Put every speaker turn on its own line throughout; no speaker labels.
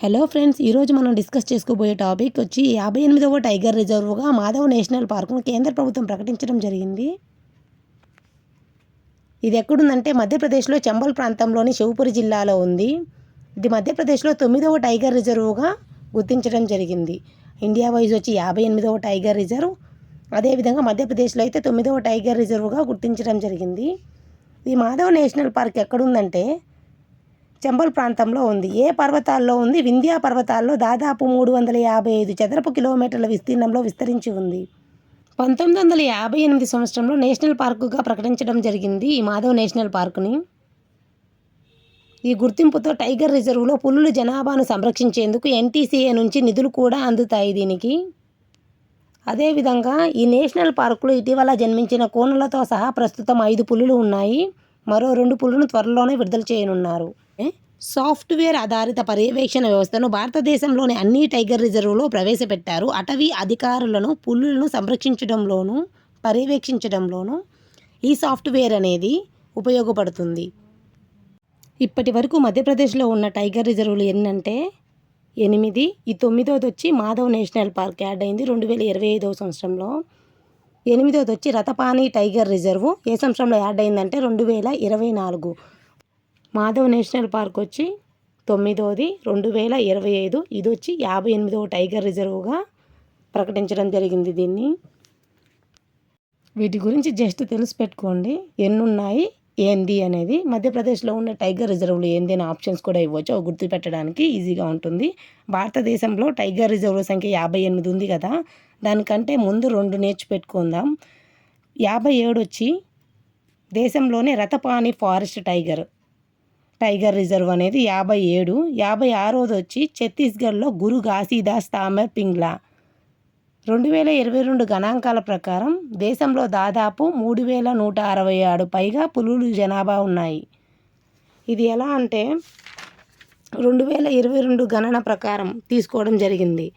Hello friends ఈరోజు మనం discuss చేసుకోబోయే టాపిక్ వచ్చి యాభై ఎనిమిదవ టైగర్ రిజర్వ్గా మాధవ్ నేషనల్ పార్కును కేంద్ర ప్రభుత్వం ప్రకటించడం జరిగింది. ఇది ఎక్కడుందంటే మధ్యప్రదేశ్లో చంబల్ ప్రాంతంలోని శివపురి జిల్లాలో ఉంది. ఇది మధ్యప్రదేశ్లో తొమ్మిదవ టైగర్ రిజర్వ్గా గుర్తించడం జరిగింది. ఇండియా వైజ్ వచ్చి యాభై ఎనిమిదవ టైగర్ రిజర్వ్ అదేవిధంగా మధ్యప్రదేశ్లో అయితే తొమ్మిదవ టైగర్ రిజర్వ్గా గుర్తించడం జరిగింది. ఈ మాధవ్ నేషనల్ పార్క్ ఎక్కడుందంటే చంబల్ ప్రాంతంలో ఉంది. ఏ పర్వతాల్లో ఉంది? వింధ్యా పర్వతాల్లో దాదాపు మూడు వందల యాభై ఐదు చదరపు కిలోమీటర్ల విస్తీర్ణంలో విస్తరించి ఉంది. పంతొమ్మిది వందల యాభై ఎనిమిది సంవత్సరంలో నేషనల్ పార్కుగా ప్రకటించడం జరిగింది ఈ మాధవ్ నేషనల్ పార్కుని. ఈ గుర్తింపుతో టైగర్ రిజర్వ్లో పులుల జనాభాను సంరక్షించేందుకు ఎన్టీసీఏ నుంచి నిధులు కూడా అందుతాయి దీనికి. అదేవిధంగా ఈ నేషనల్ పార్కులో ఇటీవల జన్మించిన కోనలతో సహా ప్రస్తుతం ఐదు పులులు ఉన్నాయి. మరో రెండు పులులను త్వరలోనే విడుదల చేయనున్నారు. సాఫ్ట్వేర్ ఆధారిత పర్యవేక్షణ వ్యవస్థను భారతదేశంలోని అన్ని టైగర్ రిజర్వ్లో ప్రవేశపెట్టారు. అటవీ అధికారులను పులులను సంరక్షించడంలోనూ పర్యవేక్షించడంలోనూ ఈ సాఫ్ట్వేర్ అనేది ఉపయోగపడుతుంది. ఇప్పటి వరకు మధ్యప్రదేశ్లో ఉన్న టైగర్ రిజర్వులు ఎన్నంటే ఎనిమిది ఈ తొమ్మిదోది వచ్చి మాధవ్ నేషనల్ పార్క్ యాడ్ అయింది రెండు వేల ఇరవై ఐదవ సంవత్సరంలో. ఎనిమిదోది వచ్చి రతపాని టైగర్ రిజర్వ్ ఏ సంవత్సరంలో యాడ్ అయిందంటే రెండు వేల ఇరవై నాలుగు. మాధవ్ నేషనల్ పార్క్ వచ్చి తొమ్మిదోది రెండు వేల ఇరవై ఐదు. ఇది వచ్చి యాభై ఎనిమిదవ టైగర్ రిజర్వ్గా ప్రకటించడం జరిగింది దీన్ని. వీటి గురించి జస్ట్ తెలిసి పెట్టుకోండి ఎన్ని ఉన్నాయి ఏంది అనేది. మధ్యప్రదేశ్లో ఉన్న టైగర్ రిజర్వ్లు ఏంది అనే ఆప్షన్స్ కూడా ఇవ్వచ్చు. అవి గుర్తుపెట్టడానికి ఈజీగా ఉంటుంది. భారతదేశంలో టైగర్ రిజర్వ్ల సంఖ్య యాభై ఎనిమిది ఉంది కదా. దానికంటే ముందు రెండు నేర్చిపెట్టుకుందాం. యాభై ఏడు వచ్చి దేశంలోనే Ratapani forest tiger. Tiger reserve అనేది యాభై ఏడు. యాభై ఆరోది వచ్చి ఛత్తీస్గఢ్లో గురు ఘాసీదాస్ తామర్ పింగ్లా. రెండు వేల ఇరవై రెండు గణాంకాల ప్రకారం దేశంలో దాదాపు మూడు వేల నూట అరవై ఆరు పైగా పులులు జనాభా ఉన్నాయి. ఇది ఎలా అంటే రెండు వేల ఇరవై రెండు గణన ప్రకారం తీసుకోవడం జరిగింది.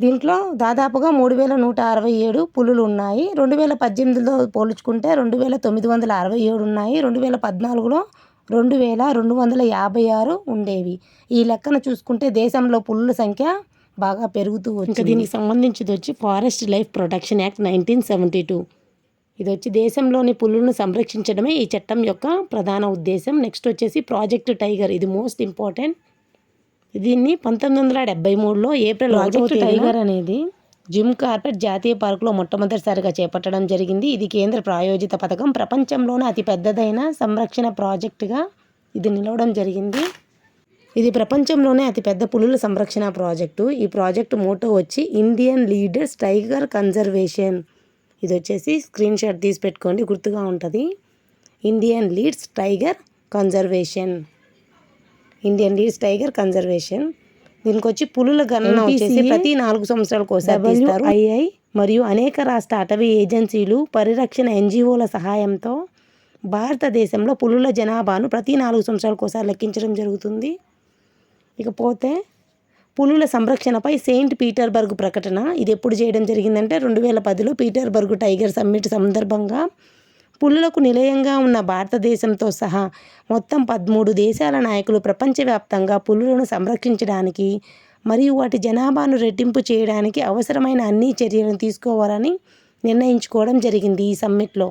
దీంట్లో దాదాపుగా మూడు వేల నూట అరవై ఏడు పులులు ఉన్నాయి. రెండు వేల పద్దెనిమిదిలో పోల్చుకుంటే రెండు వేల తొమ్మిది వందల అరవై ఏడు ఉన్నాయి. రెండు వేల పద్నాలుగులో రెండు వేల రెండు వందల యాభై ఆరు ఉండేవి. ఈ లెక్కన చూసుకుంటే దేశంలో పులుల సంఖ్య బాగా పెరుగుతూ వచ్చింది. దీనికి సంబంధించింది వచ్చి forest life protection act nineteen seventy two. ఇది వచ్చి దేశంలోని పులులను సంరక్షించడమే ఈ చట్టం యొక్క ప్రధాన ఉద్దేశం. నెక్స్ట్ వచ్చేసి ప్రాజెక్ట్ టైగర్. ఇది మోస్ట్ ఇంపార్టెంట్. దీన్ని పంతొమ్మిది వందల డెబ్బై మూడులో ఏప్రిల్ ప్రాజెక్ట్ టైగర్ అనేది జిమ్ కార్పెట్ జాతీయ పార్కులో మొట్టమొదటిసారిగా చేపట్టడం జరిగింది. ఇది కేంద్ర ప్రాయోజిత పథకం. ప్రపంచంలోనే అతి పెద్దదైన సంరక్షణ ప్రాజెక్టుగా ఇది నిలవడం జరిగింది. ఇది ప్రపంచంలోనే అతిపెద్ద పులుల సంరక్షణ ప్రాజెక్టు. ఈ ప్రాజెక్టు మోటో వచ్చి ఇండియన్ లీడర్స్ టైగర్ కన్జర్వేషన్. ఇది వచ్చేసి స్క్రీన్ షాట్ తీసి పెట్టుకోండి గుర్తుగా ఉంటుంది. Indian leads tiger conservation. Indian leads tiger conservation. దీనికి వచ్చి పులుల గణన వచ్చేసి ప్రతి నాలుగు సంవత్సరాలకు ఒకసారి ఐఐ మరియు అనేక రాష్ట్ర అటవీ ఏజెన్సీలు పరిరక్షణ ఎన్జిఓల సహాయంతో భారతదేశంలో పులుల జనాభాను ప్రతి నాలుగు సంవత్సరాలకు ఒకసారి లెక్కించడం జరుగుతుంది. ఇకపోతే పులుల సంరక్షణపై సెయింట్ పీటర్బర్గ్ ప్రకటన ఇది ఎప్పుడు చేయడం జరిగిందంటే రెండు వేల పదిలో పీటర్బర్గ్ టైగర్ సమ్మిట్ సందర్భంగా పులులకు నిలయంగా ఉన్న భారతదేశంతో సహా మొత్తం పదమూడు దేశాల నాయకులు ప్రపంచవ్యాప్తంగా పులులను సంరక్షించడానికి మరియు వాటి జనాభాను రెట్టింపు చేయడానికి అవసరమైన అన్ని చర్యలను తీసుకోవాలని నిర్ణయించుకోవడం జరిగింది ఈ సమ్మిట్లో.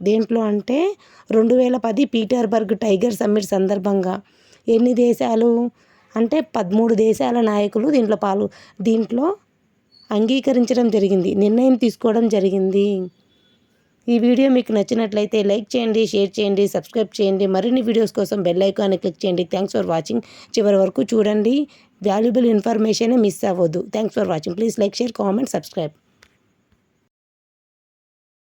దేంట్లో అంటే రెండు వేల పది పీటర్బర్గ్ టైగర్ సమ్మిట్ సందర్భంగా ఎన్ని దేశాలు? అంటే పదమూడు దేశాల నాయకులు దీంట్లో పాలు దీంట్లో అంగీకరించడం జరిగింది నిర్ణయం తీసుకోవడం జరిగింది. ఈ వీడియో మీకు నచ్చినట్లయితే లైక్ చేయండి షేర్ చేయండి సబ్స్క్రైబ్ చేయండి. మరిన్ని వీడియోస్ కోసం బెల్ ఐకాన్ని క్లిక్ చేయండి. థ్యాంక్స్ ఫర్ వాచింగ్ చివరి వరకు చూడండి. వాల్యుబుల్ ఇన్ఫర్మేషన్ మిస్ అవ్వద్దు. Thanks for watching please like share comment subscribe